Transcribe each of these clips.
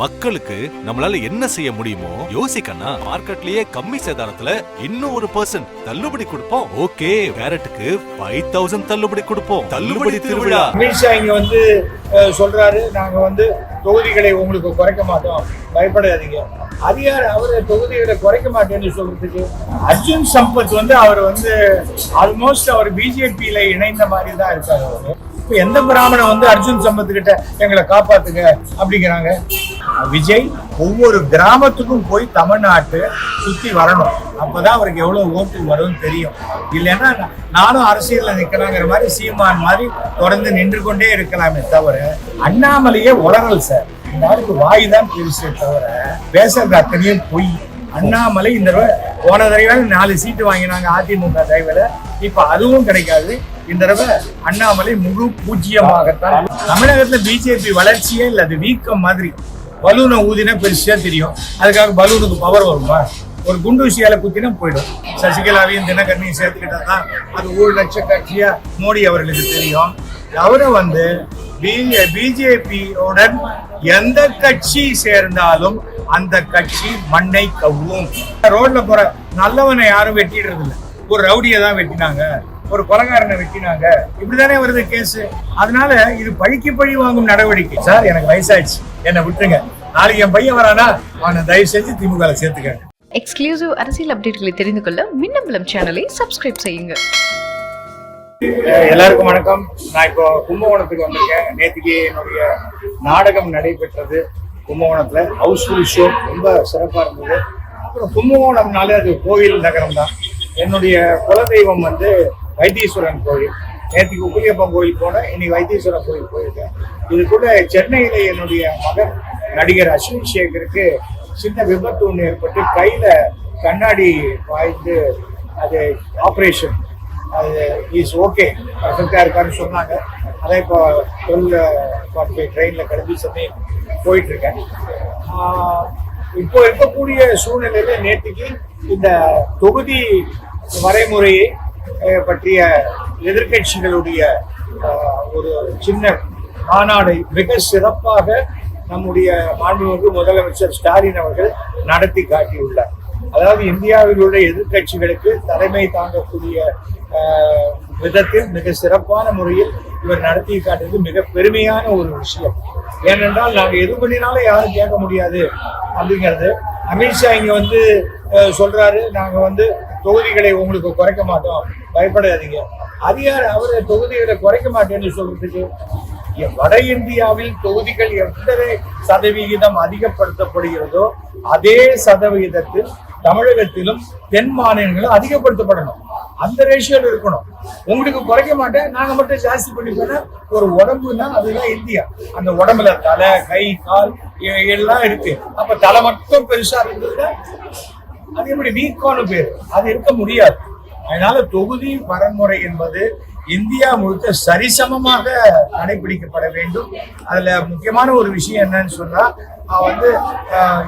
மக்களுக்கு நம்மளால என்ன செய்ய முடியுமோ யோசிக்கண்ணா மார்க்கெட்லயே கம்மி சேதாரத்துல இன்னும் ஒரு பர்சன்ட் தள்ளுபடி கொடுப்போம். ஓகே கேரட்டுக்கு ஃபைவ் தௌசண்ட் தள்ளுபடி கொடுப்போம். தள்ளுபடி திருவிழா. அமித்ஷா இங்க வந்து சொல்றாரு நாங்க வந்து தொகுதிகளை உங்களுக்கு குறைக்க மாட்டோம். பயப்படாதீங்க. அதிகார அவர் தொகுதிகளை குறைக்க மாட்டேன்னு சொல்றதுக்கு அர்ஜுன் சம்பத் வந்து அவர் வந்து ஆல்மோஸ்ட் அவர் பிஜேபியில இணைந்த மாதிரி தான் இருக்காரு அவரு. இப்ப எந்த பிராமணன் வந்து அர்ஜுன் சம்பத் கிட்ட எங்களை காப்பாத்துங்க அப்படிங்கிறாங்க? விஜய் ஒவ்வொரு கிராமத்துக்கும் போய் தமிழ்நாட்டு சுத்தி வரணும். அப்பதான் அவருக்கு எவ்வளவு ஓட்டு வரும்னு தெரியும். இல்லைன்னா நானும் அரசியல்ல நிக்கிறாங்கிற மாதிரி சீமான் மாதிரி தொடர்ந்து நின்று கொண்டே இருக்கலாமே தவிர அண்ணாமலையே உளறல் சார். இந்த ஆளுக்கு வாய் தான் பெருசே தவிர பேசுறது அத்தனையும் பொய். அண்ணாமலை இந்த தடவை போன தடவை நாலு சீட்டு வாங்கினாங்க அதிமுக தயவுல இப்ப அதுவும் கிடைக்காது. இந்த தடவை அண்ணாமலை முழு பூஜ்ஜியமாகத்தான். தமிழகத்துல பிஜேபி வளர்ச்சியே இல்ல அது வீக்கம் மாதிரி. பலூனை ஊதினா பெருசாக தெரியும். அதுக்காக பலூனுக்கு பவர் வருமா? ஒரு குண்டூசியால குத்தினா போயிடும். சசிகலாவையும் தினகரனையும் சேர்த்துக்கிட்டா தான் அது ஒரு லட்ச கட்சியா மோடி அவர்களுக்கு தெரியும். அவரை வந்து பிஜேபியுடன் எந்த கட்சி சேர்ந்தாலும் அந்த கட்சி மண்ணை கவ்வும். ரோட்ல போற நல்லவனை யாரும் வெட்டிடுறது இல்லை ஒரு ரவுடியை தான் வெட்டினாங்க. ஒரு கொலகாரனை வெட்டினாங்க. இப்படிதானே வருது கேஸ்? அதனால இது பழிக்கு பழி வாங்கும் நடவடிக்கை. சார் எனக்கு வயசாச்சு என்னை விட்டுருங்க. நாளைக்கு என் பையன் வரானா அவனை தயவு செஞ்சு திமுக சேர்த்துக்க எக்ஸ்க்ளூசிவ் அரசியல் அப்டேட்களை தெரிந்து கொள்ள மின்னம்பலம் சேனலை சப்ஸ்கிரைப் செய்யுங்க. எல்லாருக்கும் வணக்கம். நான் இப்போ கும்பகோணத்துக்கு வந்திருக்கேன். நேற்றுக்கு என்னுடைய நாடகம் நடைபெற்றது கும்பகோணத்துல. ஹவுஸ்ஃபுல் ஷோ ரொம்ப சிறப்பா இருந்தது. அப்புறம் கும்பகோணம்னாலே அது கோவில் நகரம் தான். என்னுடைய குலதெய்வம் வந்து வைத்தீஸ்வரன் கோயில். நேற்றுக்கு உப்பிலியப்பன் கோயில் போனேன் இன்னைக்கு வைத்தீஸ்வரன் கோயில் போயிருக்கேன். இது கூட சென்னையில என்னுடைய மகன் நடிகர் அஸ்வின் சேகருக்கு சின்ன விபத்து ஒன்று ஏற்பட்டு கையில கண்ணாடி வாய்ந்து அது ஆப்ரேஷன் அது இஸ் ஓகே பர்ஃபெக்டாக இருக்காருன்னு சொன்னாங்க. அதான் இப்போ டுவெல் ஃபார்ட்டி ஃபைவ் ட்ரெயினில் கிளம்பி சென்னை போயிட்டுருக்கேன். இப்போ இருக்கக்கூடிய சூழ்நிலையில் நேற்றுக்கு இந்த தொகுதி வரைமுறையை பற்றிய எதிர்க்கட்சிகளுடைய ஒரு சின்ன மாநாடை மிக சிறப்பாக நம்முடைய மாண்புமிகு முதலமைச்சர் ஸ்டாலின் அவர்கள் நடத்தி காட்டியுள்ளார். அதாவது இந்தியாவில் உள்ள எதிர்க்கட்சிகளுக்கு தலைமை தாங்கக்கூடிய ஆஹ், விதத்தில் மிக சிறப்பான முறையில் இவர் நடத்தி காட்டுவது மிக பெருமையான ஒரு விஷயம். ஏனென்றால் நாங்கள் எது பண்ணினாலும் யாரும் கேட்க முடியாது அப்படிங்கிறது அமித்ஷா இங்க வந்து சொல்கிறாரு சொல்றாரு நாங்க வந்து தொகுதிகளை உங்களுக்கு குறைக்க மாட்டோம். பயப்படாதீங்க. அதிகார அவர் தொகுதிகளை குறைக்க மாட்டேன்னு சொல்றதுக்கு வட இந்தியாவில் தொகுதிகள் எத்தனை சதவிகிதம் அதிகப்படுத்தப்படுகிறதோ அதே சதவிகிதத்தில் தமிழகத்திலும் தென் மாநிலங்களும் அதிகப்படுத்தப்படணும். அந்த ரேஷியோல இருக்கணும். உங்களுக்கு குறைக்க மாட்டேன். நாங்க மட்டும் ஜாஸ்தி பண்ணிப்போனா ஒரு உடம்புனா அதுதான் இந்தியா. அந்த உடம்புல தலை கை கால் எல்லாம் இருக்கு. அப்ப தலை மட்டும் பெருசா இருந்ததுன்னா அது எப்படி? வீக்கான பேர். அது இருக்க முடியாது. அதனால தொகுதி வரன்முறை என்பது இந்தியா முழுக்க சரிசமமாக கடைபிடிக்கப்பட வேண்டும். அதுல முக்கியமான ஒரு விஷயம் என்னன்னு சொன்னா வந்து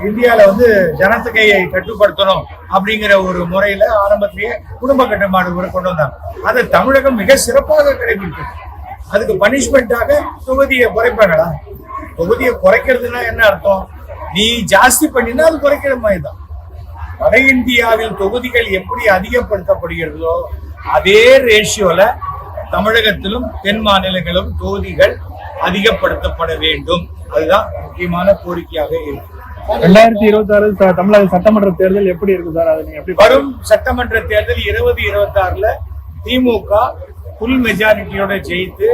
இந்தியாவில் வந்து ஜனத்தொகையை கட்டுப்படுத்தணும் அப்படிங்கிற ஒரு முறையில ஆரம்பத்திலேயே குடும்ப கட்டுப்பாடு முறை கொண்டு வந்தாங்க. அதை தமிழகம் மிக சிறப்பாக கடைபிடிக்கும் அதுக்கு பனிஷ்மெண்ட்டாக தொகுதியை குறைப்பாங்களா? தொகுதியை குறைக்கிறதுனா என்ன அர்த்தம்? நீ ஜாஸ்தி பண்ணினா அது குறைக்கிற மாதிரி தான் வட இந்தியாவில் தொகுதிகள் எப்படி அதிகப்படுத்தப்படுகிறதோ அதே ரேஷியோல தமிழகத்திலும் தென் மாநிலங்களும் தொகுதிகள் அதிகப்படுத்தப்பட வேண்டும். அதுதான் முக்கியமான கோரிக்கையாக இருக்கு. ரெண்டாயிரத்தி இருபத்தி ஆறு தமிழக சட்டமன்ற தேர்தல் எப்படி இருக்கு சார்? அதை நீங்க எப்படி வரும் சட்டமன்ற தேர்தல் இருபது இருபத்தி ஆறுல திமுக புல் மெஜாரிட்டியோட ஜெயித்து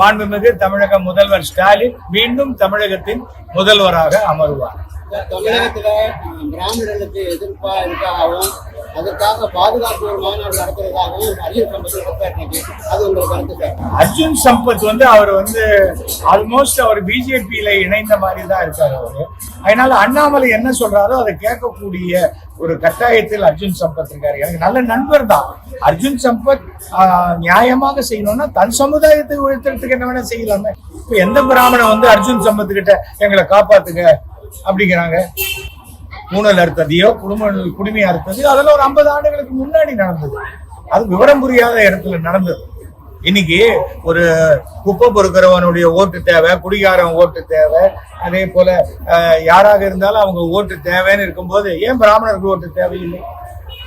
மாண்புமிகு தமிழக முதல்வர் ஸ்டாலின் மீண்டும் தமிழகத்தின் முதல்வராக அமருவார். தமிழகத்துல பிராமணர்களுக்கு எதிர்ப்பா இருக்காகவும் அதற்காக பாதுகாப்பு ஒரு மாநாடு நடத்துறதாகவும் அர்ஜுன் சம்பத் அது உங்களுக்கு கருத்து அர்ஜுன் சம்பத் வந்து அவர் வந்து ஆல்மோஸ்ட் அவர் பிஜேபியில இணைந்த மாதிரி தான் இருக்காரு அவரு. அதனால அண்ணாமலை என்ன சொல்றாரோ அதை கேட்கக்கூடிய ஒரு கட்டாயத்தில் அர்ஜுன் சம்பத் இருக்காரு. எனக்கு நல்ல நண்பர் தான். அர்ஜுன் சம்பத் ஆஹ், நியாயமாக செய்யணும்னா தன் சமுதாயத்தை உயர்த்துறதுக்கு என்ன வேணா செய்யலாமே. இப்ப எந்த பிராமணன் வந்து அர்ஜுன் சம்பத் கிட்ட எங்களை காப்பாத்துங்க? அப்படிங்கிறாங்க. ஊழல் அறுத்ததையோ குடும்ப குடிமை அறுத்ததையோ அதெல்லாம் ஒரு ஐம்பது ஆண்டுகளுக்கு முன்னாடி நடந்தது. அது விவரம் புரியாத இடத்துல நடந்தது. இன்னைக்கு ஒரு குப்பை பொறுக்கிறவனுடைய ஓட்டு தேவை குடிகாரன் ஓட்டு தேவை. அதே போல அஹ், யாராக இருந்தாலும் அவங்க ஓட்டு தேவைன்னு இருக்கும்போது ஏன் பிராமணர்கள் ஓட்டு தேவையில்லை?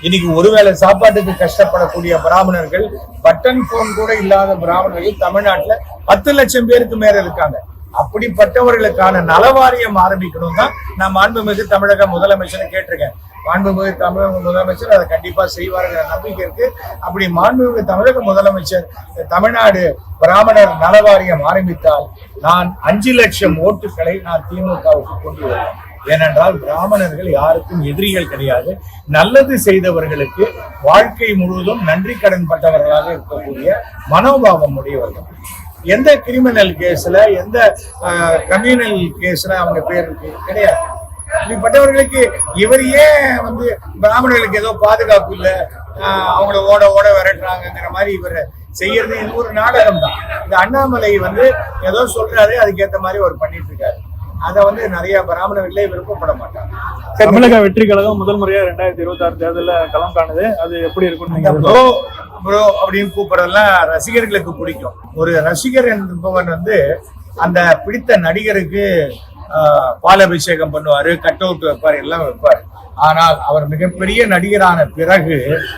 இன்னைக்கு ஒருவேளை சாப்பாட்டுக்கு கஷ்டப்படக்கூடிய பிராமணர்கள் பட்டன் போன் கூட இல்லாத பிராமணர்கள் தமிழ்நாட்டுல பத்து லட்சம் பேருக்கு மேல இருக்காங்க. அப்படிப்பட்டவர்களுக்கான நலவாரியம் ஆரம்பிக்கணும் தான் நான் மாண்புமிகு தமிழக முதலமைச்சரை கேட்டிருக்கேன். மாண்புமிகு தமிழக முதலமைச்சர் அதை கண்டிப்பா செய்வார்கள் நம்பிக்கை இருக்கு. அப்படி மாண்புமிகு தமிழக முதலமைச்சர் தமிழ்நாடு பிராமணர் நலவாரியம் ஆரம்பித்தால் நான் அஞ்சு லட்சம் ஓட்டுகளை நான் திமுகவுக்கு கொண்டு வருவேன். ஏனென்றால் பிராமணர்கள் யாருக்கும் எதிரிகள் கிடையாது. நல்லது செய்தவர்களுக்கு வாழ்க்கை முழுவதும் நன்றி கடன் பட்டவர்களாக இருக்கக்கூடிய மனோபாவம் உடையவர்கள். எந்த கிரிமினல் கேஸ்ல எந்த கம்யூனல் கேஸ்ல அவங்க பேர் இருக்கு? கிடையாது. இப்படிப்பட்டவர்களுக்கு இவர் ஏன் வந்து பிராமணர்களுக்கு ஏதோ பாதுகாப்பு இல்லை அவங்கள ஓட ஓட விரட்டுறாங்கங்கிற மாதிரி இவர் செய்யறது ஒரு நாடகம் தான். இந்த அண்ணாமலை வந்து ஏதோ சொல்றாரு அதுக்கேத்த மாதிரி அவர் பண்ணிட்டு இருக்காரு. அதை வந்து நிறைய பிராமணர்களே விருப்பப்பட மாட்டாங்க. தமிழக வெற்றி கழகம் முதல் முறையா ரெண்டாயிரத்தி இருபத்தி ஆறு தேர்தலில் களம் காணுது. அது எப்படி இருக்கும்னு நீங்க ப்ரோ அப்படின்னு கூப்பிடறதெல்லாம் ரசிகர்களுக்கு பிடிக்கும். ஒரு ரசிகர் என்பவன் வந்து அந்த பிடித்த நடிகருக்கு ஆஹ், பாலாபிஷேகம் பண்ணுவார் கட் அவுட் வைப்பார் எல்லாம் வைப்பார். ஆனால் அவர் மிகப்பெரிய நடிகரான பிறகு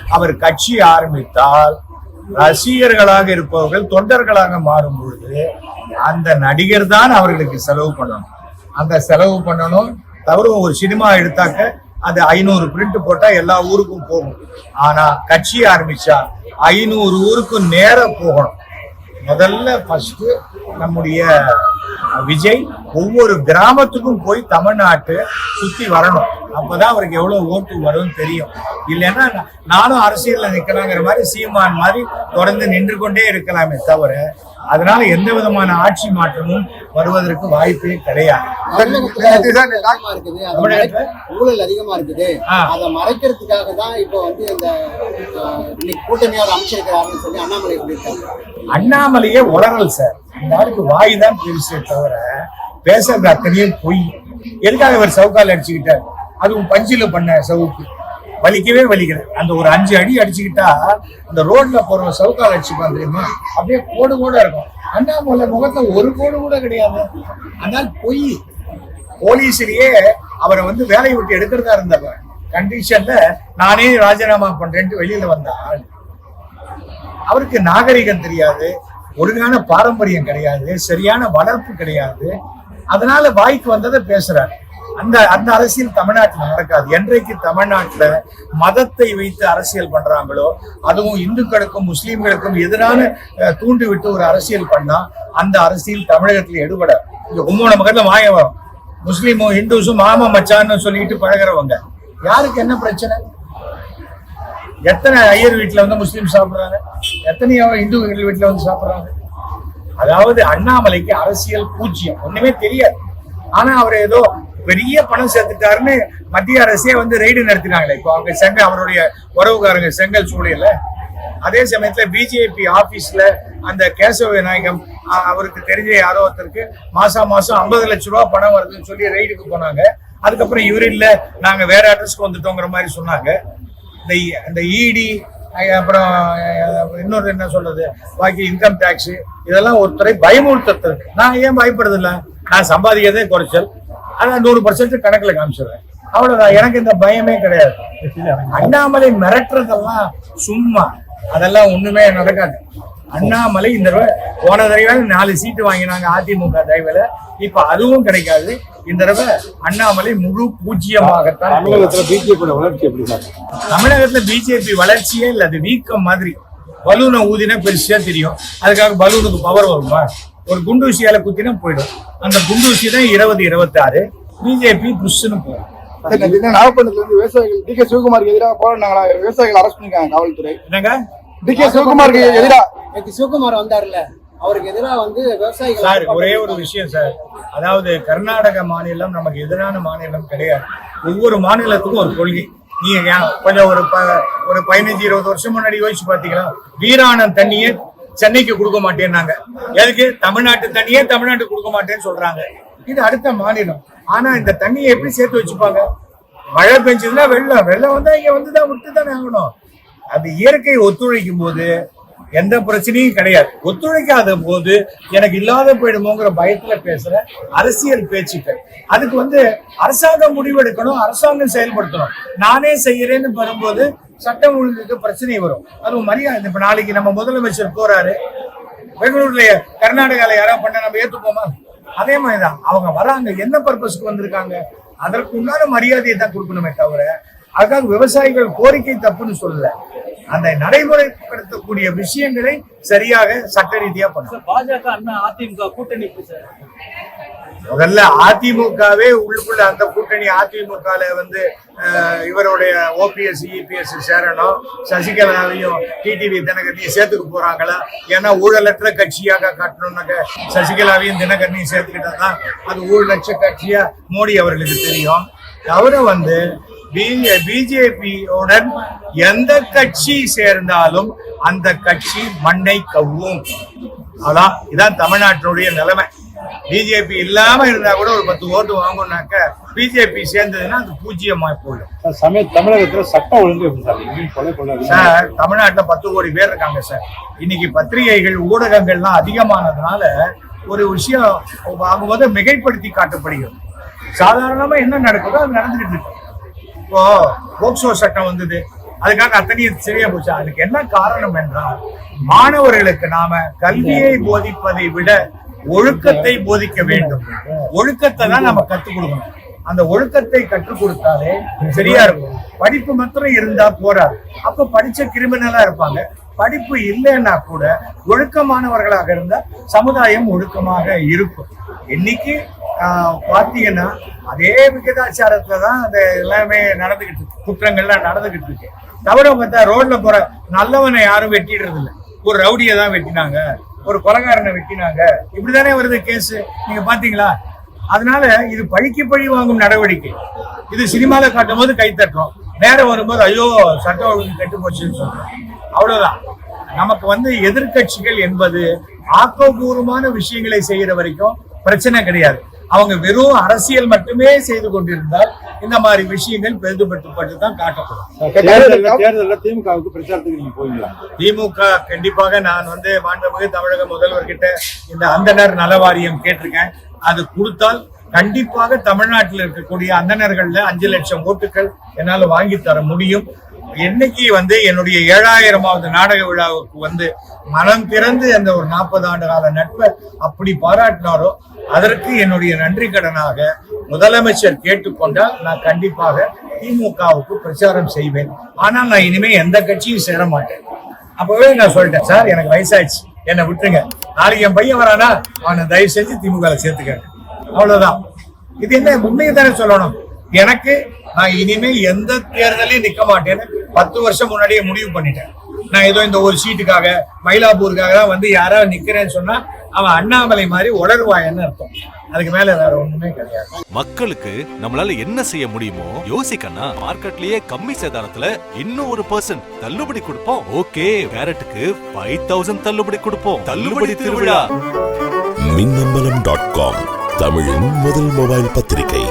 அவர் கட்சி ஆரம்பித்தால் ரசிகர்களாக இருப்பவர்கள் தொண்டர்களாக மாறும் பொழுது அந்த நடிகர் தான் அவர்களுக்கு செலவு பண்ணணும். அந்த செலவு பண்ணணும். தவிர ஒரு சினிமா எடுத்தாக்க அது ஐநூறு பிரிண்ட் போட்டா எல்லா ஊருக்கும் போகும். ஆனா கட்சி ஆரம்பிச்சா ஐநூறு ஊருக்கும் நேர போகணும். முதல்ல ஃபர்ஸ்ட் நம்முடைய விஜய் ஒவ்வொரு கிராமத்துக்கும் போய் தமிழ்நாட்டு சுத்தி வரணும். அப்பதான் அவருக்கு எவ்வளவு ஓட்டு வரும்னு தெரியும். இல்லைன்னா நானும் அரசியல்ல நிக்கலாங்கிற மாதிரி சீமான் மாதிரி தொடர்ந்து நின்று கொண்டே இருக்கலாமே தவிர அதனால எந்த விதமான ஆட்சி மாற்றமும் வருவதற்கு வாய்ப்பே கிடையாது. ஊழல் அதிகமா இருக்குது. அதை மறைக்கிறதுக்காக தான் இப்போ வந்து இந்த கூட்டணியார் அமைச்சிருக்கிறாருன்னு சொல்லி அண்ணாமலை சொல்லியிருக்காங்க அண்ணாமலையே உளறல் சார். இந்த ஆளுக்கு வாய் தான் பெருசே தவிர பேசுறது அத்தனையும் பொய். எதுக்காக இவர் சவுக்கால் அடிச்சுக்கிட்டார்? அதுவும் பஞ்சில பண்ண சவுக்கு. வலிக்கவே வலிக்குது அந்த ஒரு அஞ்சு அடி அடிச்சுக்கிட்டா அந்த ரோட்ல போற சவுக்கால் அடிச்சுப்பான் தெரியுமா? அப்படியே கோடு கூட இருக்கும். அண்ணாமலை முகத்துல ஒரு கோடு கூட கிடையாது. ஆனால் பொய். போலீஸ்லயே அவரை வந்து வேலையை விட்டு எடுக்கிறதா இருந்தவன். கண்டிஷன்ல நானே ராஜினாமா பண்றேன்ட்டு வெளியில வந்த ஆள். அவருக்கு நாகரிகம் தெரியாது. ஒழுங்கான பாரம்பரியம் கிடையாது. சரியான வளர்ப்பு கிடையாது. அதனால வாய்க்கு வந்ததை பேசுறாரு. அந்த அந்த அரசியல் தமிழ்நாட்டில் நடக்காது. என்றைக்கு தமிழ்நாட்டுல மதத்தை வைத்து அரசியல் பண்றாங்களோ அதுவும் இந்துக்களுக்கும் முஸ்லீம்களுக்கும் எதிரான தூண்டிவிட்டு தூண்டி விட்டு ஒரு அரசியல் பண்ணா அந்த அரசியல் தமிழகத்தில் எடுபட. இங்க கும்போண மக்கள்ல மாயம் வரும் முஸ்லீமும் இந்துஸும் மாமா மச்சான்னு சொல்லிட்டு பழகுறவங்க. யாருக்கு என்ன பிரச்சனை? எத்தனை ஐயர் வீட்டுல வந்து முஸ்லீம் சாப்பிடுறாங்க? எத்தனையோ இந்து வீட்டுல வந்து சாப்பிடுறாங்க? அதாவது அண்ணாமலைக்கு அரசியல் பூஜ்ஜியம். ஒண்ணுமே தெரியாது. ஆனா அவர் ஏதோ பெரிய பணம் சேர்த்துட்டாருன்னு மத்திய அரசே வந்து ரெய்டு நடத்தினாங்களே. இப்போ அவங்க செங்க அவருடைய உறவுக்காரங்க செங்கல் சூழல அதே சமயத்துல பிஜேபி ஆபீஸ்ல அந்த கேசவ விநாயகம் அவருக்கு தெரிஞ்ச யாரோ ஒருத்தருக்கு மாசம் மாசம் ஐம்பது லட்ச ரூபா பணம் வருதுன்னு சொல்லி ரெய்டுக்கு போனாங்க. அதுக்கப்புறம் இவர் இல்ல நாங்க வேற அட்ரஸ்க்கு வந்துட்டோங்கிற மாதிரி சொன்னாங்க. இந்த இந்த இடி அப்புறம் இன்னொரு என்ன சொல்றது பாக்கி இன்கம் டேக்ஸ் இதெல்லாம் ஒருத்தரை பயமுறுத்துறதுக்கு நான் ஏன் பயப்படுறது இல்லை நான் சம்பாதிக்கிறதே குறைச்சல். ஆனா நூறு பர்சன்ட் கணக்குல காமிச்சிடுறேன். அவ்வளவுதான். எனக்கு இந்த பயமே கிடையாது. அண்ணாமலை மிரட்டுறதெல்லாம் சும்மா. அதெல்லாம் ஒண்ணுமே நடக்காது. அண்ணாமலை இந்த தடவை போன தடவை நாலு சீட்டு வாங்கினாங்க அதிமுக தயவுல. இப்ப அதுவும் கிடைக்காது. இந்த தடவை அண்ணாமலை முழு பூஜ்ஜியமாகத்தான் தமிழகத்துல பிஜேபியோட வளர்ச்சி எப்படி தமிழகத்துல பிஜேபி வளர்ச்சியே இல்ல. அது வீக்கம் மாதிரி. பலூனை ஊதினா பெருசா தெரியும். அதுக்காக பலூனுக்கு பவர் வருமா? ஒரு குண்டூசியால குத்தினா போயிடும். அந்த குண்டூசி தான் இருபது இருபத்தி ஆறு பிஜேபி புஷ்னு போகும். நாகப்பட்டினத்துல இருந்து விவசாயிகள் டி கே சிவகுமாருக்கு எதிராக போராடினாங்களா? விவசாயிகள் அரெஸ்ட் பண்ணிருக்காங்க காவல்துறை. என்னங்க? டி கே சிவகுமாருக்கு எதிராக. நேற்று சிவகுமார் வந்தாருல்ல அவருக்கு எதிராக வந்து விவசாயிகள் சார் ஒரே ஒரு விஷயம் சார். அதாவது கர்நாடக மாநிலம் நமக்கு எதிரான மாநிலம் கிடையாது. ஒவ்வொரு மாநிலத்துக்கும் ஒரு கொள்கை. நீங்க ஏன் கொஞ்சம் ஒரு ப- ஒரு பதினஞ்சு இருபது வருஷம் முன்னாடி யோசிச்சு பாத்தீங்களா? வீராணம் தண்ணியே சென்னைக்கு கொடுக்க மாட்டேன்னாங்க. எதுக்கு? தமிழ்நாட்டு தண்ணியே தமிழ்நாட்டுக்கு கொடுக்க மாட்டேன்னு சொல்றாங்க. இது அடுத்த மாநிலம். ஆனா இந்த தண்ணியை எப்படி சேர்த்து வச்சுப்பாங்க? மழை பெஞ்சதுன்னா வெள்ளம். வெள்ளம் வந்தா இங்க வந்துதான் விட்டு தானே ஆகணும். அது இயற்கை ஒத்துழைக்கும் போது எந்த பிரச்சனையும் கிடையாது. ஒத்துழைக்காத போது எனக்கு இல்லாத போயிடுமோங்கிற பயத்துல பேசுற அரசியல் பேச்சுக்கள். அதுக்கு வந்து அரசாங்கம் முடிவெடுக்கணும் அரசாங்கம் செயல்படுத்தணும். நானே செய்யறேன்னு வரும்போது சட்டம் ஒழுங்குக்கு பிரச்சனை வரும். அதுவும் மரியாதை இப்ப நாளைக்கு நம்ம முதலமைச்சர் போறாரு. பெங்களூர்ல கர்நாடகால யாராவது பண்ண நம்ம ஏத்துப்போமா? அதே மாதிரிதான். அவங்க வராங்க என்ன பர்பஸ்க்கு வந்திருக்காங்க? அதற்கு உண்டான மரியாதையை தான் கொடுக்கணுமே தவிர அதுக்காக விவசாயிகள் கோரிக்கை தப்புன்னு சொல்லல. அந்த நடைமுறைப்படுத்தக்கூடிய விஷயங்களை சரியாக சட்ட ரீதியா பண்ணணும் பாஜக அண்ணா அதிமுக கூட்டணி முதல்ல அதிமுகவே உள்ளுக்குள்ள அந்த கூட்டணி அதிமுகல வந்து இவருடைய ஓபிஎஸ் இபிஎஸ் சேரணும் சசிகலாவையும் டிடிவி தினகரனையும் சேர்த்துக்க போறாங்களா? ஏன்னா ஊழலற்ற கட்சியாக காட்டணும்னாக்க சசிகலாவையும் தினகரனையும் சேர்த்துக்கிட்டா தான் அது ஊழலற்ற கட்சியா மோடி அவர்களுக்கு தெரியும். அவரை வந்து பிஜேபியுடன் எந்த கட்சி சேர்ந்தாலும் அந்த கட்சி மண்ணை கவ்வும். அதான் இதான் தமிழ்நாட்டினுடைய நிலைமை. பிஜேபி இல்லாம இருந்தா கூட ஒரு பத்து ஓட்டு வாங்கணும்னாக்க பிஜேபி சேர்ந்ததுன்னா அது பூஜ்ஜியமா போயிடும். சமய தமிழகத்துல சட்டம் ஒழுங்கு சார். தமிழ்நாட்டுல பத்து கோடி பேர் இருக்காங்க சார். இன்னைக்கு பத்திரிகைகள் ஊடகங்கள்லாம் அதிகமானதுனால ஒரு விஷயம் ஆகும்போது மிகைப்படுத்தி காட்டப்படுகிறது. சாதாரணமா என்ன நடக்குதோ அது நடந்துகிட்டு இருக்கு. இப்போ போக்சோ சட்டம் வந்தது. அதுக்காக அத்தனையும் சரியா போச்சு. அதுக்கு என்ன காரணம் என்றால் மாணவர்களுக்கு நாம கல்வியை போதிப்பதை விட ஒழுக்கத்தை போதிக்க வேண்டும். ஒழுக்கத்தை தான் நம்ம கத்துக் கொடுக்கணும். அந்த ஒழுக்கத்தை கற்றுக் கொடுத்தாலே சரியா இருக்கும். படிப்பு மாத்திரம் இருந்தா போறாது அப்ப படிச்ச கிரிமினலா இருப்பாங்க. படிப்பு இல்லைன்னா கூட ஒழுக்கமானவர்களாக இருந்தா சமுதாயம் ஒழுக்கமாக இருக்கும். இன்னைக்கு ஆஹ், பாத்தீங்கன்னா அதே விகிதாச்சாரத்துல தான் அந்த எல்லாமே நடந்துகிட்டு இருக்கு. குற்றங்கள்லாம் நடந்துகிட்டு இருக்கு. தவிர பார்த்தா ரோட்ல போற நல்லவனை யாரும் வெட்டிடுறது இல்லை. ஒரு ரவுடியை தான் வெட்டினாங்க. ஒரு கொலகாரனை வெட்டினாங்க. இப்படிதானே வருது கேஸ் நீங்க பாத்தீங்களா அதனால இது பழிக்கு பழி வாங்கும் நடவடிக்கை. இது சினிமால காட்டும் போது கை தட்டுறோம். நேரம் வரும்போது ஐயோ சட்ட ஒழுங்கு கெட்டு போச்சுன்னு சொல்றோம். அவ்வளவுதான். நமக்கு வந்து எதிர்க்கட்சிகள் என்பது ஆக்கப்பூர்வமான விஷயங்களை செய்யற வரைக்கும் பிரச்சனை கிடையாது. அவங்க வெறும் அரசியல் மட்டுமே செய்து கொண்டிருந்தால் இந்த மாதிரி விஷயங்கள் பெரிதுபட்டுப்பட்டு தான் காட்டப்படும் தேர்தல்ல திமுகவுக்கு பிரச்சாரத்துக்கு நீங்க போவீங்களா? திமுக கண்டிப்பாக நான் வந்து மாண்புமிகு தமிழக முதல்வர்கிட்ட இந்த அந்தனர் நல வாரியம் கேட்டிருக்கேன். அது கொடுத்தால் கண்டிப்பாக தமிழ்நாட்டில் இருக்கக்கூடிய அந்தணர்கள்ல அஞ்சு லட்சம் ஓட்டுகள் என்னால வாங்கி தர முடியும். என்னைக்கு வந்து என்னுடைய ஏழாயிரமாவது நாடக விழாவுக்கு வந்து மனம் திறந்து அந்த ஒரு நாற்பது ஆண்டு கால நட்பை அப்படி பாராட்டினாரோ அதற்கு என்னுடைய நன்றி கடனாக முதலமைச்சர் கேட்டுக்கொண்டால் நான் கண்டிப்பாக திமுகவுக்கு பிரச்சாரம் செய்வேன். ஆனால் நான் இனிமே எந்த கட்சியும் சேர மாட்டேன். அப்பவே நான் சொல்லிட்டேன் சார் எனக்கு வயசாச்சு என்னை விட்டுருங்க. நாளைக்கு என் பையன் வரானா? அவனை தயவு செஞ்சு திமுக சேர்த்துக்க அவ்வளவுதான். இது என்ன உண்மையை தானே சொல்லணும். எனக்கு நான் இனிமே எந்த தேர்தலையும் நிக்க மாட்டேன்னு பத்து வருஷம் முன்னாடியே முடிவு பண்ணிட்டேன். நான் ஏதோ இந்த ஒரு சீட்டுக்காக மயிலாப்பூருக்காக தான் வந்து யாராவது நிக்கிறேன்னு சொன்னா அவன் அண்ணாமலை மாதிரி உளருவாயன்னு அர்த்தம். அதுக்கு மேல வேற ஒண்ணுமே கிடையாது. மக்களுக்கு நம்மளால என்ன செய்ய முடியுமோ யோசிக்கண்ணா மார்க்கெட்லயே கம்மி சேதாரத்துல இன்னும் ஒரு பர்சன்ட் தள்ளுபடி கொடுப்போம். ஓகே கேரட்டுக்கு ஃபைவ் தௌசண்ட் தள்ளுபடி கொடுப்போம். தள்ளுபடி திருவிழா. மின்னம்பலம் டாட் காம் தமிழின் முதல் மொபைல் பத்திரிகை.